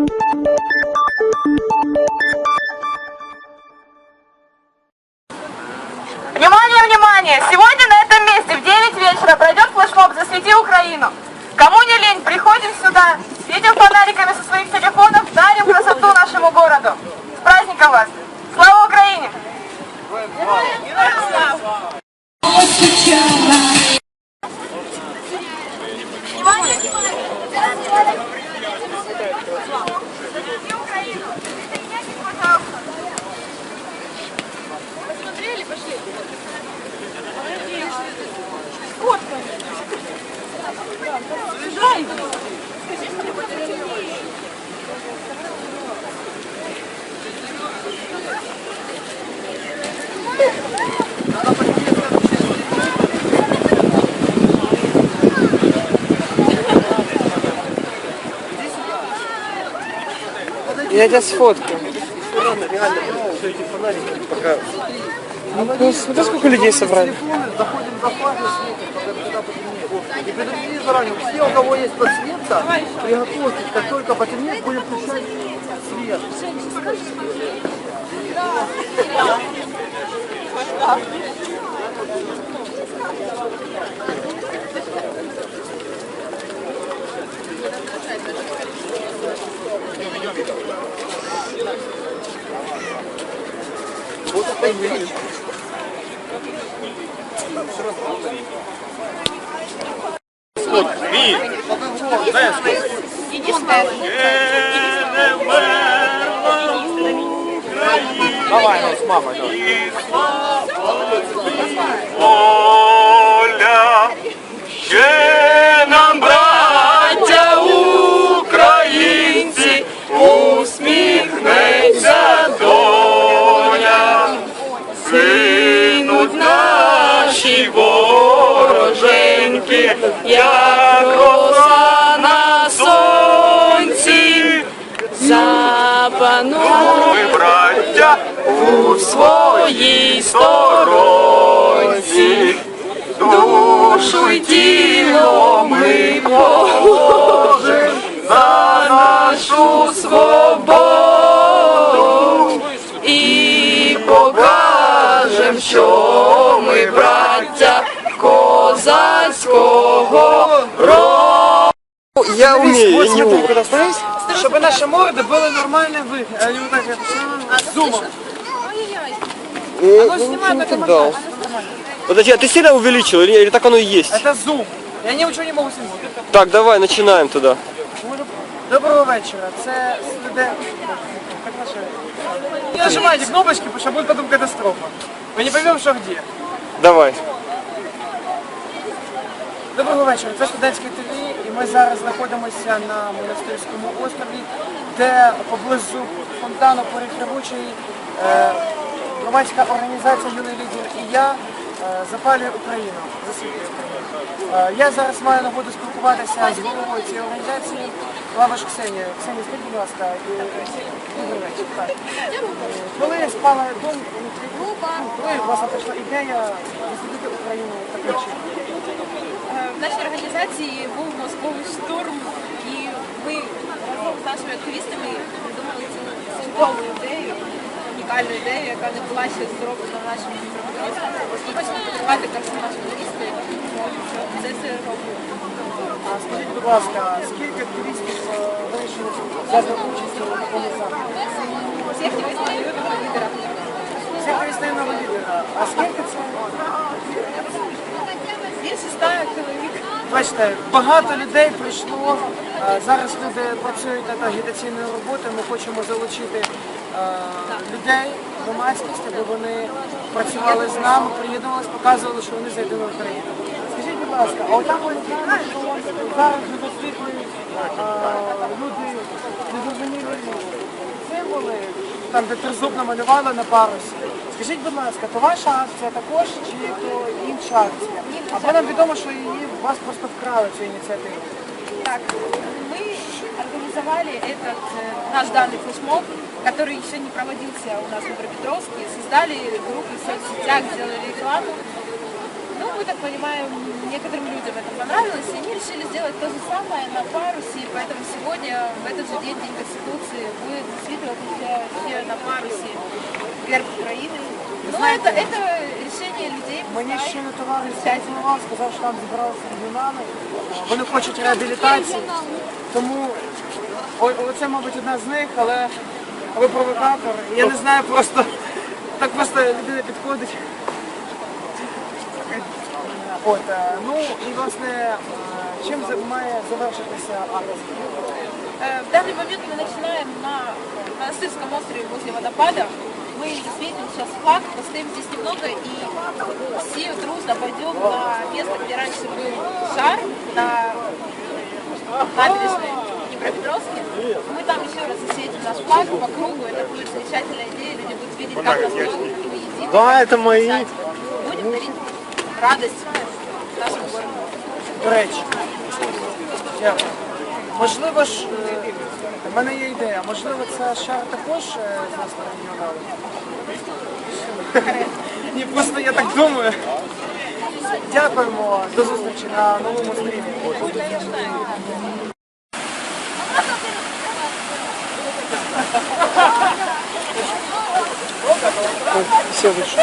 Внимание, внимание! Сегодня на этом месте в 9 вечера пройдет флешмоб «Засвети Украину». Кому не лень, приходим сюда, светим фонариками со своих телефонов, дарим красоту нашему городу. С праздником вас! Слава Украине! Внимание, внимание! «Засвети Украину». Присоединяйтесь, пожалуйста. Посмотрели, пошли. Я тебя сфоткаю. Рано. Ну, смотри, сколько людей собрали. Доходим до флаги, и предупредить заранее, все, у кого есть подсветка, приготовьтесь, как только потемнеет, будем включать свет. Да. Давай, ну, с мамой. Воля, як роса на сонці. Ми, браття, у своїй сторонці, душу й тіло ми положим за нашу свободу і покажем, що ми браття козацького роду. Я умею, я Вот не смотри, умею. куда становись, чтобы наши морды были нормально вы, а не вот так вот, зумом. Ну, Ну, снимай, ну, это ты дал. Подожди, а ты сильно увеличил или, или так оно и есть? Это зум. Я нічого не можу снимати. Так, давай, начинаем туда. Доброго вечора. Це студент. Так наше. Не нажимайте кнопочки, потому что будет потом катастрофа. Мы не поймем, что где. Давай. Доброго вечора, це студентське ТВ, і ми зараз знаходимося на монастирському острові, де поблизу фонтану Перекривучий е, громадська організація Юний лідер і я е, запалює Україну, засвітлює Е, я зараз маю нагоду спілкуватися з головою цієї організації Лаваш Ксенія. Ксенія, скажіть, будь ласка, Коли спала думка, коли у вас прийшла ідея засвітити Україну таким чином? В нашій організації був мозковий штурм, і ми разом з нашими активістами придумали цю цілкову ідею, унікальну ідею, яка не була ще зроблена в нашому мікроподрозділі. Ми хочемо подарувати персонаж активісти, це все робимо. А скажіть, будь ласка, скільки активістів е, вирішили взяти участь у такому заході? Всі активісти юного лідера. Всі активісти нового лідера. А скільки це? Бачите, багато людей прийшло. е, Зараз люди працюють над агітаційною роботою. Ми хочемо залучити е, людей, громадськість, аби вони працювали з нами, приєднувалися, показували, що вони зайдуть в Україну. Скажіть, будь ласка, а отам вони знають, що зараз світлі, люди незрозумілі символи, там де тризуб намалювали на парусі. Скажіть, будь ласка, то ваша акція також чи то інша акція? Або нам відомо, що її вас просто вкрали цю ініціативу. Так, мы организовали этот э, наш данный флешмоб, который еще не проводился у нас в Днепропетровске, создали группы в соцсетях, сделали рекламу. Ну мы так понимаем, некоторым людям это понравилось, и они решили сделать то же самое на парусе, и поэтому сегодня, в этот же день, День Конституции, будет засвитывать все на парусе герб Украины. Но это, это решение людей. Мені пускай. ще не товариш зателефонував, сказав, що там зібралися регіонали. Вони хочуть реабілітації. Тому о- оце, мабуть, одна з них, але ви провокатор. Я не знаю просто. Так просто людина підходить. От, е, ну і власне, е, чим за- має завершитися акція? Э, В данный момент мы начинаем на монастырском острове возле водопада. Мы засветим сейчас флаг, постоим здесь немного и все дружно пойдем на место, где раньше был шар, на набережной Днепропетровске. Мы там еще раз засветим наш флаг по кругу. Это будет замечательная идея. Люди будут видеть, как нас мы едим. Да, это мои. Будем дарить радость нашему городу. До речі, дякую. Можливо ж, е, в мене є ідея, можливо, це шар також е, з нас на регіонали? Ні, просто я так думаю. Дякуємо, до зустрічі на новому стрімі. Все вийшло.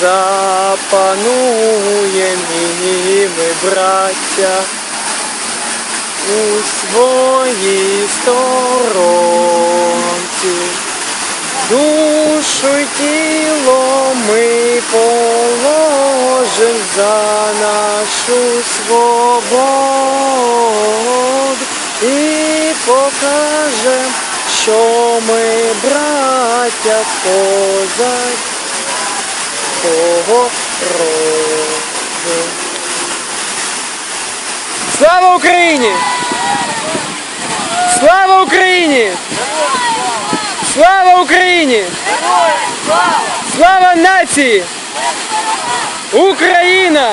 Запанує ми, браття, у своїй сторонці. Душу й тіло ми положим за нашу свободу і покажем, що ми браття козак того роду. Слава Україні! Слава Україні! Слава Україні! Слава нації! Україна!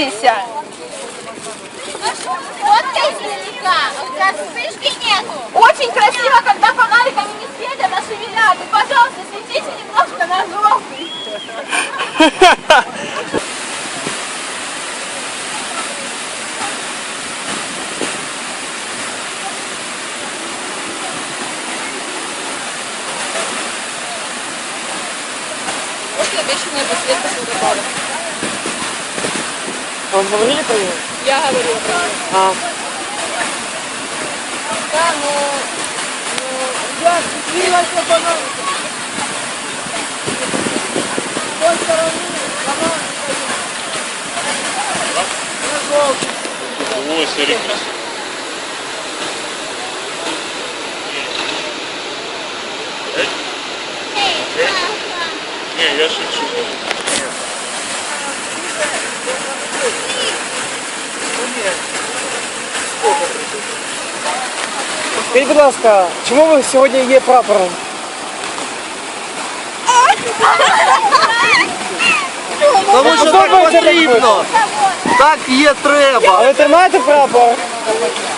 Присоединяйтесь! Фоткай издалека, у тебя вспышки нету. Очень красиво, когда фонариками не светят, а шевелят. И, пожалуйста, светите немножко на желтый. Вам говорили про него? Я говорила про него. А. Да, но, ну, но ну, я встретилась, вот она с той стороны, она на желтый. Ой, смотри, Эй. Не, я шучу. Скажіть, будь ласка, чому ви сьогодні є прапором? Тому що так потрібно. Так є треба. А ви тримаєте прапор?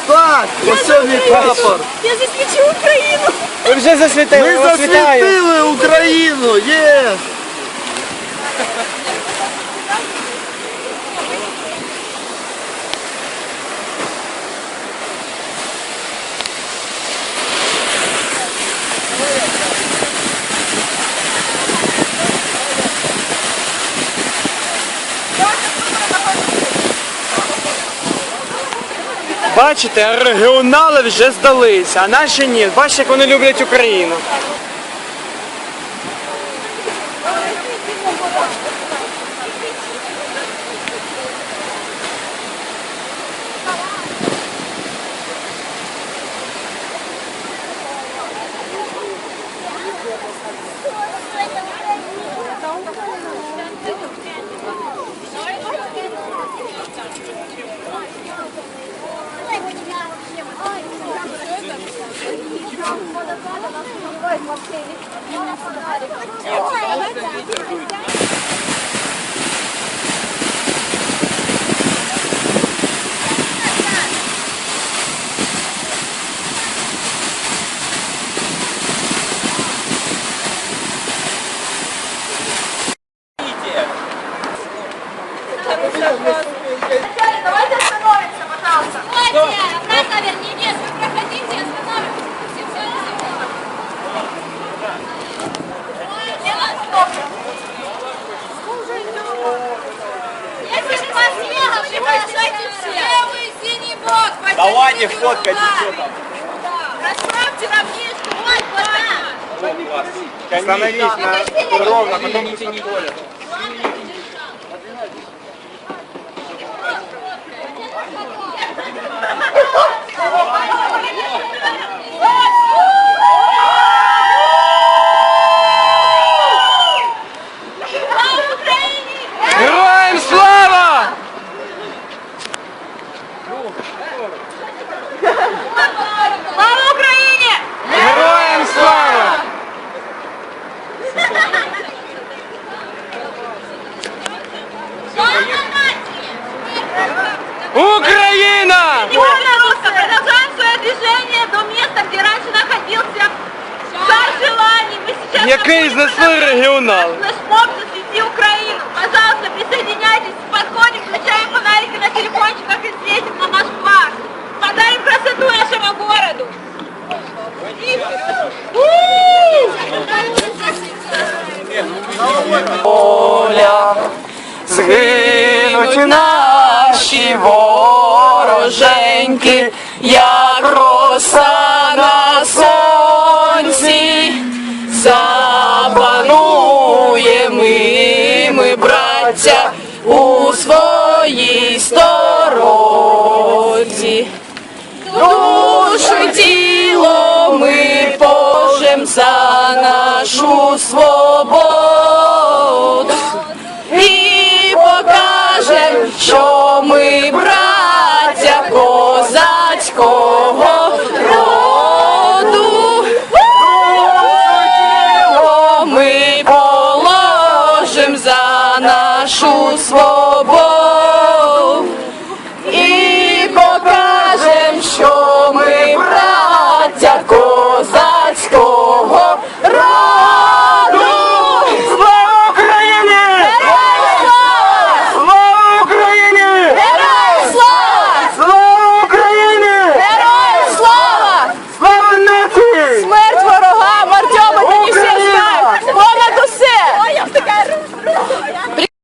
Так, ось мій прапор. Я засвічу Україну! Ви вже засвітили, Ми вас вітаю. засвітили Україну! Є! Бачите, регіонали вже здалися, а наші ні. Бачите, як вони люблять Україну. Давайте остановимся, пожалуйста. Стойте! Обратно вернитесь! Вы проходите, Синий бок! Давайте фоткать, что там! Расправьте равнишки, вот глаза! Становись на ровно, потом Слава Який знесли на регіонал. Флешмоб «Засвети Украину». Пожалуйста, присоединяйтесь, подходим, включаем фонарики на телефончиках и светим на наш флаг. Подарим красоту нашему городу. поля згинуть наші вороженьки, як роса браття, у своїй сторонці. Душу тіло ми пожем за нашу свободу